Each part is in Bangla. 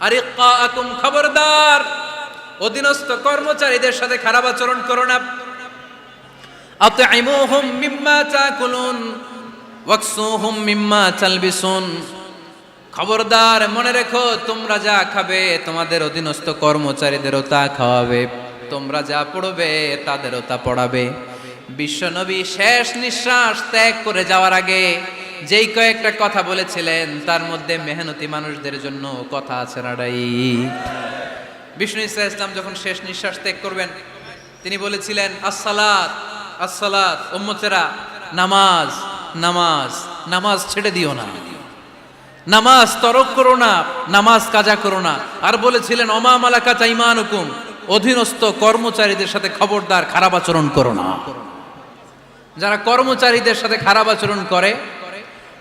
আকুম খবরদার। অধীনস্থ কর্মচারীদের সাথে খারাপ আচরণ করো না। আতইমুহুম মিম্মা তাকুলুন, ওয়াকসুহুম মিম্মা তালবিসুন। খবরদার, মনে রেখো, তোমরা যা খাবে, তোমাদের অধীনস্থ কর্মচারীদেরও তা খাওয়াবে। তোমরা যা পড়বে, তাদেরও তা পড়াবে। বিশ্বনবী শেষ নিঃশ্বাস ত্যাগ করে যাওয়ার আগে যেই কয়েকটা কথা বলেছিলেন, তার মধ্যে মেহনতি মানুষদের জন্য কথা আছে নাড়াই বিষ্ণু ইসা ইসলাম যখন শেষ নিঃশ্বাস ত্যাগ করবেন, তিনি বলেছিলেন, আসসালাত আসসালাত, উম্মতেরা, নামাজ নামাজ নামাজ ছেড়ে দিও না। নামাজ তরক করো না, নামাজ কাজা করো না। আর বলেছিলেন অমা মালাকা চাইমান হুকুম অধীনস্থ কর্মচারীদের সাথে খবরদার খারাপ আচরণ করো না। যারা কর্মচারীদের সাথে খারাপ আচরণ করে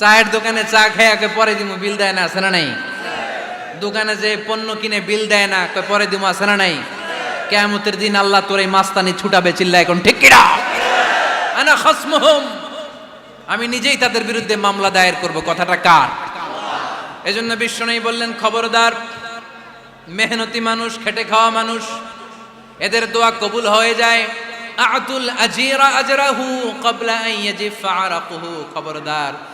চায়ের দোকানে চা খেয়ে পরে দিমু, বিল দেয় না, আছে না নাই? দোকানে যে পণ্য কিনে বিল দেয় না পরে দিমু, আছে না নাই? কেয়ামতের দিন আল্লাহ তোর এই মাস্তানি ছুটাবে চিল্লা এখন, ঠিক কিনা? আনা খাসমুহুম। আমি নিজেই তাদের বিরুদ্ধে মামলা দায়ের করব, কথাটা কার? এজন্য বিশ্বনবী বললেন, খবরদার, মেহনতি মানুষ, খেটে খাওয়া মানুষ, এদের দোয়া কবুল হয়ে যায়। আতুল আজিরা আজরাহু ক্বাবলা আন ইয়াজিফা আরাকুহু, খবরদার।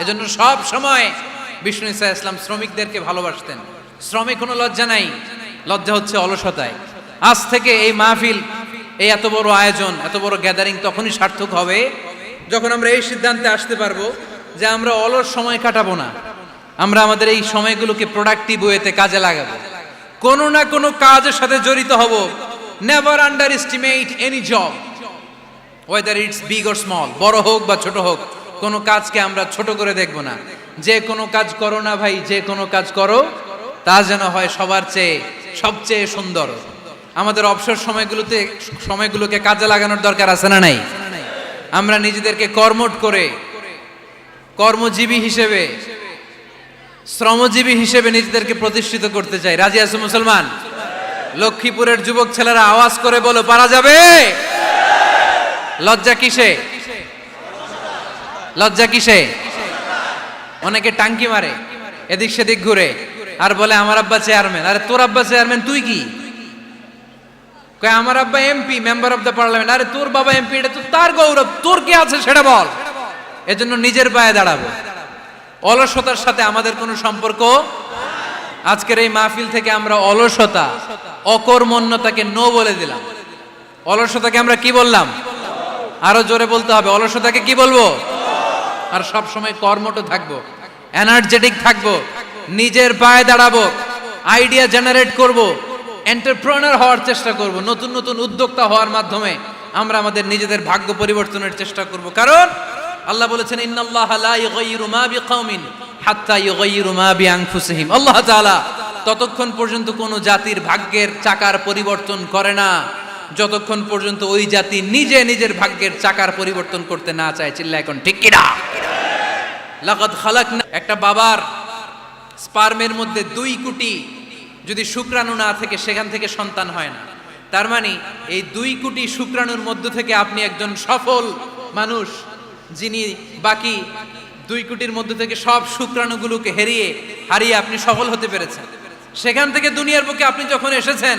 এজন্য সব সময় বিষ্ণু ইসা ইসলাম শ্রমিকদেরকে ভালোবাসতেন। শ্রমে কোনো লজ্জা নাই। লজ্জা হচ্ছে অলসতায়। আজ থেকে এই মাহফিল, এই এত বড় আয়োজন, এত বড় গ্যাদারিং তখনই সার্থক হবে যখন আমরা এই সিদ্ধান্তে আসতে পারব যে আমরা অলস সময় কাটাবো না। আমরা আমাদের এই সময়গুলোকে প্রোডাক্টিভ ওয়েতে কাজে লাগাবো। কোনো না কোনো কাজের সাথে জড়িত হব। Never underestimate any job whether it's big or small বড় হোক বা ছোট হোক। কোনো কাজকে আমরা ছোট করে দেখব না। যে কোনো কাজ করো না ভাই, যে কোনো কাজ করো, তা যেন হয় সবার চেয়ে সবচেয়ে সুন্দর। আমাদের অবসর সময়গুলোতে, সময়গুলোকে কাজে লাগানোর দরকার আছে না নাই? আমরা নিজেদেরকে কর্মট করে, কর্মজীবী হিসেবে, শ্রমজীবী হিসেবে নিজেদেরকে প্রতিষ্ঠিত করতে চাই। রাজি আছে মুসলমান? লক্ষ্মীপুরের যুবক ছেলেরা আওয়াজ করে বলো, পারা যাবে? লজ্জা কিসে? লজ্জা কিসে? অনেকে টাঙ্কি মারে, এদিক সেদিক ঘুরে, আর বলে, আমার আব্বা চেয়ারম্যান আরে, তোর আব্বা চেয়ারম্যান তুই কি? কয়, আমার আব্বা MP member of the parliament আরে, তোর বাবা এমপি এটা তো তার গৌরব, তোর কি আছে সেটা বল। এজন্য নিজের পায়ে দাঁড়াবো। অলসতার সাথে আমাদের কোনো সম্পর্ক আজকের এই মাহফিল থেকে আমরা অলসতা, অকর্মণ্যতাকে নো বলে দিলাম। অলসতাকে আমরা কি বললাম? আরও জোরে বলতে হবে। অলসতাকে কি বলব? আর সব সময় কর্মঠ থাকব এনার্জেটিক থাকব, নিজের পায়ে দাঁড়াবো আইডিয়া জেনারেট করব এন্টারপ্রেনার হওয়ার চেষ্টা করব, নতুন নতুন উদ্যোক্তা হওয়ার মাধ্যমে আমরা আমাদের নিজেদের ভাগ্য পরিবর্তনের চেষ্টা করব। কারণ আল্লাহ বলেছেন, ইন্নাল্লাহ লা ইউগাইয়িরু মা বিকাউমিন হাত্তা ইউগাইয়িরু মা বিআনফুসিহিম। আল্লাহ তাআলা ততক্ষণ পর্যন্ত কোনো জাতির ভাগ্যের চাকার পরিবর্তন করে না। যতক্ষণ পর্যন্ত ওই জাতি নিজে নিজের ভাগ্যের চাকার পরিবর্তন করতে না চায় চিল্লা এখন, ঠিক কিনা? লাকাদ খালাকনা একটা বাবার স্পার্মের মধ্যে দুই কোটি যদি শুক্রাণু না থেকে সেখান থেকে সন্তান হয় না, তার মানে এই দুই কোটি শুক্রাণুর মধ্য থেকে আপনি একজন সফল মানুষ, যিনি বাকি দুই কোটির মধ্য থেকে সব শুক্রাণুগুলোকে হেরিয়ে, হারিয়ে আপনি সফল হতে পেরেছেন। সেখান থেকে দুনিয়ার বুকে আপনি যখন এসেছেন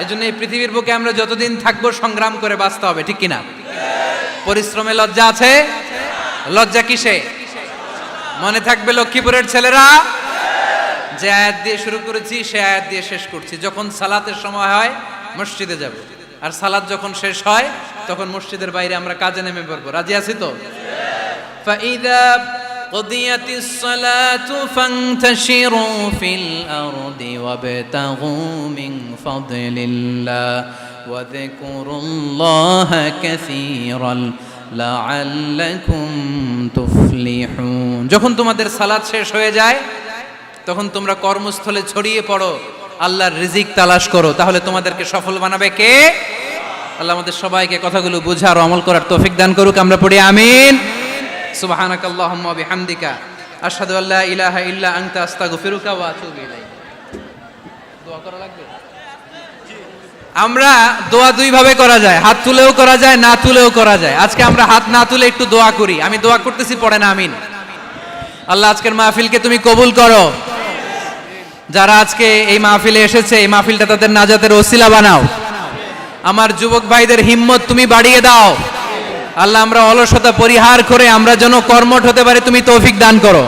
এজন্য এই পৃথিবীর বুকে আমরা যতদিন থাকব সংগ্রাম করে বাঁচতে হবে, ঠিক কিনা? পরিশ্রমে লজ্জা আছে? লজ্জা কিসে? মনে থাকবে লক্ষ্মীপুরের ছেলেরা? যে আয়াত দিয়ে শুরু করেছি, সে আয়াত দিয়ে শেষ করছি। যখন সালাতের সময় হয়, মসজিদে যাব। আর সালাত যখন শেষ হয়, তখন মসজিদের বাইরে আমরা কাজে নেমে পড়ব। রাজি আছি তো? قضيت الصلاة فانتشروا في الأرض وابتغوا من فضل الله وذكروا الله كثيرا لعلكم تفلحون যখন তোমাদের সালাত শেষ হয়ে যায় তখন তোমরা কর্মস্থলে ছড়িয়ে পড়ো আল্লাহর রিজিক তালাশ করো তাহলে তোমাদেরকে সফল বানাবে কে আল্লাহ আমাদের সবাইকে কথাগুলো বুঝার ও আমল করার তৌফিক দান করুক আমরা পড়ি আমিন সুবহানাক আল্লাহুম্মা বিহামদিকা, আশহাদু আল্লা ইলাহা ইল্লা আনতা, আস্তাগফিরুকা ওয়া আতুবু ইলাইক। দোয়া করা লাগবে? আমরা দোয়া দুই ভাবে করা যায়, হাত তুলেও করা যায়, না তুলেও করা যায়। আজকে আমরা হাত না তুলে একটু দোয়া করি। আমি দোয়া করতেছি, পড়ে না, আমিন। আল্লাহ আজকের মাহফিলকে তুমি কবুল করো। যারা আজকে এই মাহফিলে এসেছে, এই মাহফিলটা তাদের নাজাতের ওসিলা বানাও। আমার যুবক ভাইদের হিম্মত তুমি বাড়িয়ে দাও। আল্লাহ আমরা অলসতা পরিহার করে আমরা যেন কর্মঠ হতে পারি তুমি তৌফিক দান করো।